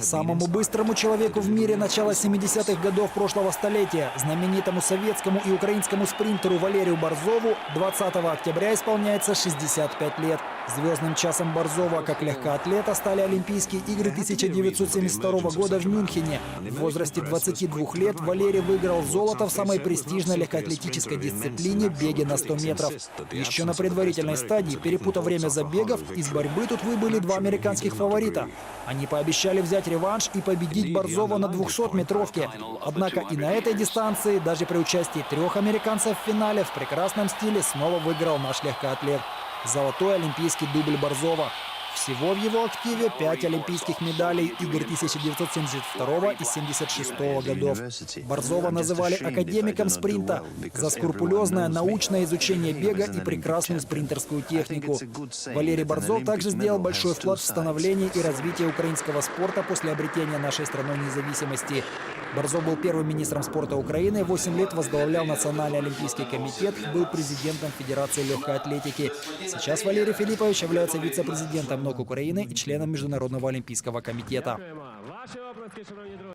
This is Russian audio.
Самому быстрому человеку в мире начала 70-х годов прошлого столетия, знаменитому советскому и украинскому спринтеру Валерию Борзову 20 октября исполняется 65 лет. Звездным часом Борзова как легкоатлета стали Олимпийские игры 1972 года в Мюнхене. В возрасте 22 лет Валерий выиграл золото в самой престижной легкоатлетической дисциплине беге на 100 метров. Еще на предварительной стадии, перепутав время забегов, из борьбы тут выбыли два американских фаворита. Они пообещали взять реванш и победить Борзова на 200-метровке. Однако и на этой дистанции, даже при участии трех американцев в финале, в прекрасном стиле снова выиграл наш легкоатлет. Золотой олимпийский дубль Борзова. Всего в его активе пять олимпийских медалей игр 1972 и 1976 годов. Борзова называли академиком спринта за скрупулезное научное изучение бега и прекрасную спринтерскую технику. Валерий Борзов также сделал большой вклад в становление и развитие украинского спорта после обретения нашей страной независимости. Борзов был первым министром спорта Украины, 8 лет возглавлял Национальный олимпийский комитет, был президентом Федерации легкой атлетики. Сейчас Валерий Филиппович является вице-президентом НОК Украины и членом Международного олимпийского комитета.